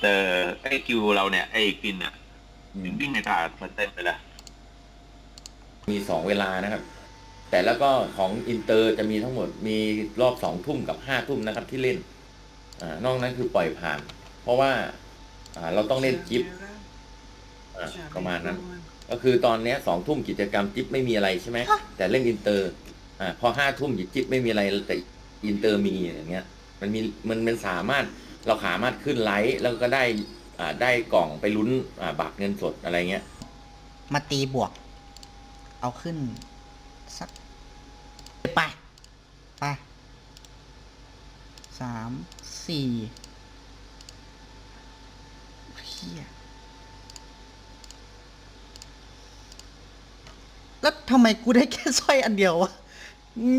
เตอร์ไอคิวเราเนี่ยไอฟินอะวิ่งในตลาดมันเต็มไปแล้วมีสองเวลานะครับ แต่แล้วก็ของอินเตอร์จะมีทั้งหมดมีรอบสองทุ่มกับห้าทุ่มนะครับที่เล่น อ่านอกนั้นคือปล่อยผ่าน เพราะว่า อ่าเราต้องเล่นจิ๊บอ่าประมาณนั้น ก็คือตอนเนี้ยสองทุ่มกิจกรรมจิ๊บไม่มีอะไรใช่ไหมแต่เล่นอินเตอร์ อ่าพอห้าทุ่มจิ๊บไม่มีอะไรแต่อินเตอร์มีอย่างเงี้ย มันมีมันมันสามารถ เราสามารถขึ้นไลท์แล้วก็ได้ได้กล่องไปลุ้นอ่าบัตรเงินสดอะไรเงี้ย มาตีบวก เอาขึ้น สัก ไปไปสามสี่เฮียแล้วทำไมกูได้แค่สร้อยอันเดียววะ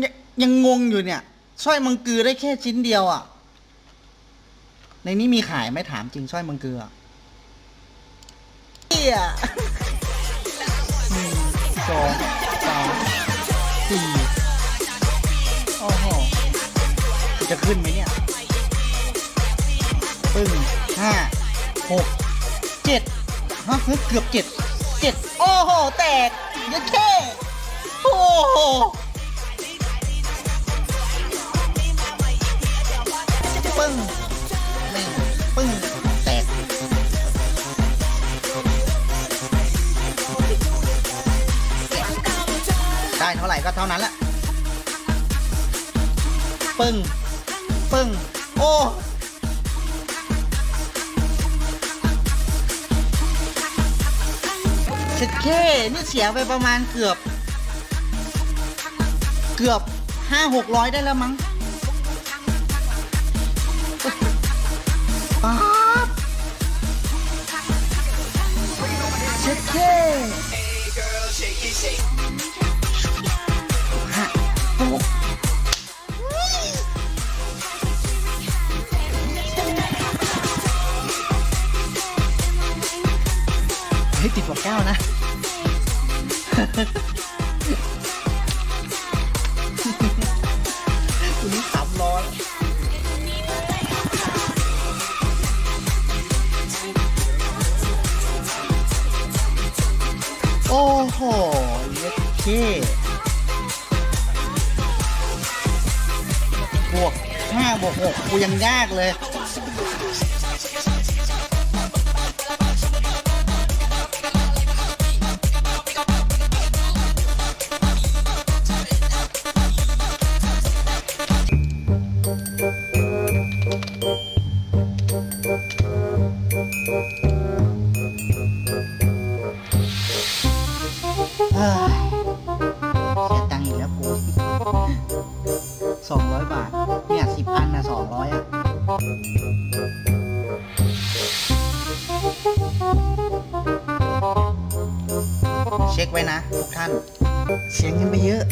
ยังยังงงอยู่เนี่ยสร้อยมังกือได้แค่ชิ้นเดียวอะ่ะ ในนี้มีขายไหมถามจริงสร้อยมังกืออะเฮียหนึ่งสองสามสี่โอ้โหจะขึ้นไหมเนี่ย ปึ้งห้าหกเจ็ดฮะเฮ้ยเกือบเจ็ดเจ็ดโอ้โห แตกเยอะแค่โอ้โห ได้เท่าไหร่ก็เท่านั้นแหละปึ้งปึ้งโอ้เช็ดเคนี่เสียไปประมาณเกือบ เกือบห้าหกร้อยได้แล้วมั้งป๊าบเช็ดเค เฮ้ติดกว่าเก้านะ คุณนี่สามร้อยโอ้โหเย็ดเท่บวกห้าบวกหกกูยังยากเลย เฮ้ยเสียตังค์อีกแล้วกูสองร้อยบาท เนี่ยสิบอันนะสองร้อยอะ เช็คไว้นะ ทุกท่าน เสียเงินไปเยอะ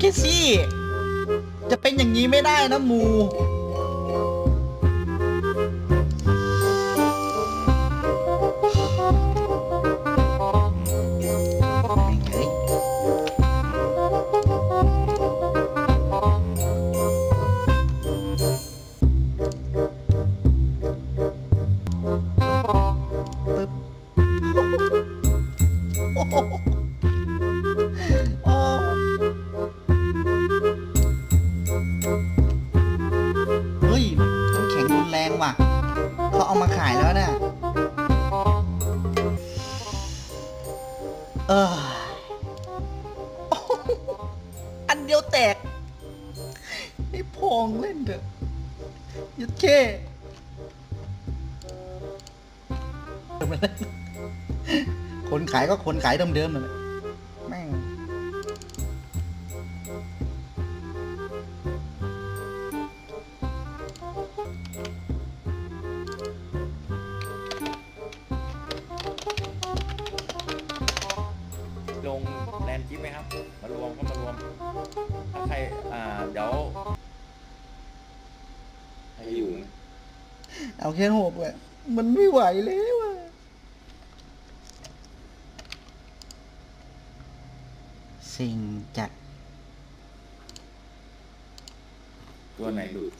เคซี่ จะเป็นอย่างนี้ไม่ได้นะมู เอออันเดียวแตกให้พองเล่นเถอะยัดเข้คนขายก็คนขายเดิมๆนั่นแหละ แลนด์จิ๊บไหมครับ มารวมก็มารวมถ้าใครอ่าเดี๋ยวเอาแค่หกอะมันไม่ไหวแล้วอะสิ่งจัดตัวไหนดูด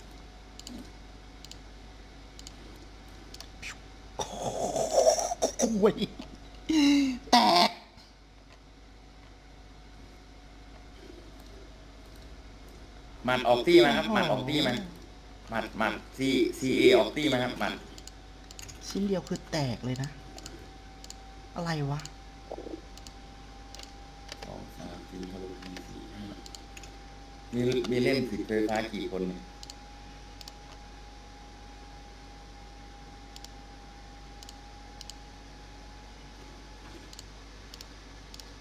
โอ้ยแตก ห มัดออกตี้มาครับหมัดออกตี้มาหมัดหมัดซีซีเอออกตี้มาครับหมัดชิ้นเดียวคือแตกเลยนะ อะไรวะสองสามสี่ห้าหกเจ็ดแปดสี่ห้ามีมีเล่นสิบไฟฟ้ากี่คนเนี่ย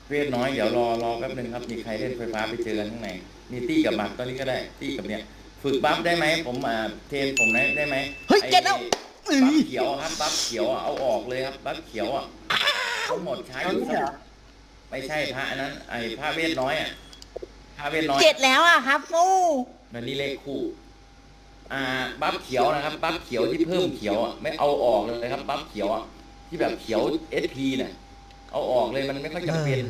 เวทน้อยเดี๋ยวรอรอแป๊บนึงครับมีใครเล่นไฟฟ้าไปเจอกันข้างใน มีตี้กับหมัดตอนนี้ก็ได้ตี้กับเนี่ยฝึกบัฟได้ไหมผมอ่าเทรนผมได้ได้ไหมเฮ้ยไอ้เจ็ดแล้วบัฟเขียวครับบัฟเขียวอะเอาออกเลยครับบัฟเขียวอะทั้งหมดใช้อยู่สักไม่ใช่พระอันนั้นไอ้พระเวทน้อยอะพระเวทน้อยเจ็ดแล้วอะครับฟูนั่นนี่เลขคู่ อ่าบัฟเขียวนะครับบัฟเขียวที่เพิ่มเขียวอะไม่เอาออกเลยครับบัฟเขียวอะที่แบบเขียวเอสพีเนี่ยเอาออกเลยมันไม่ค่อยจำเป็น